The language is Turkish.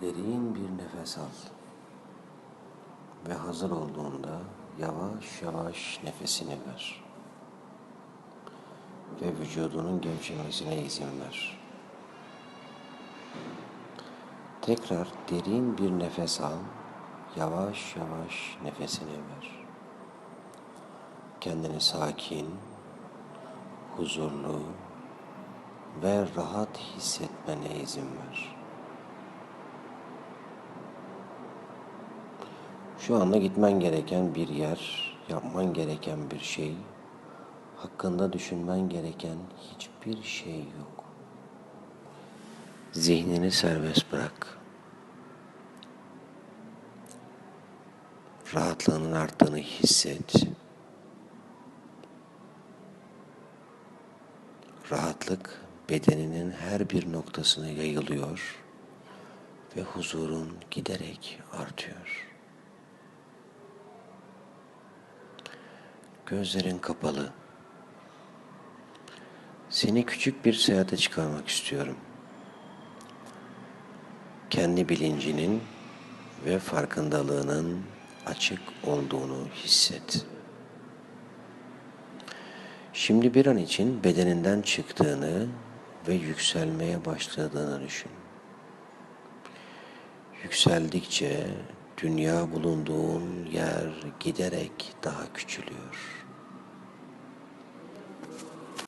Derin bir nefes al. Ve hazır olduğunda yavaş yavaş nefesini ver. Ve vücudunun gevşemesine izin ver. Tekrar derin bir nefes al. Yavaş yavaş nefesini ver. Kendini sakin, huzurlu ve rahat hissetmene izin ver. Şu anda gitmen gereken bir yer, yapman gereken bir şey, hakkında düşünmen gereken hiçbir şey yok. Zihnini serbest bırak. Rahatlığının arttığını hisset. Rahatlık bedeninin her bir noktasına yayılıyor ve huzurun giderek artıyor. Gözlerin kapalı. Seni küçük bir seyahate çıkarmak istiyorum. Kendi bilincinin ve farkındalığının açık olduğunu hisset. Şimdi bir an için bedeninden çıktığını ve yükselmeye başladığını düşün. Yükseldikçe dünya bulunduğun yer giderek daha küçülüyor.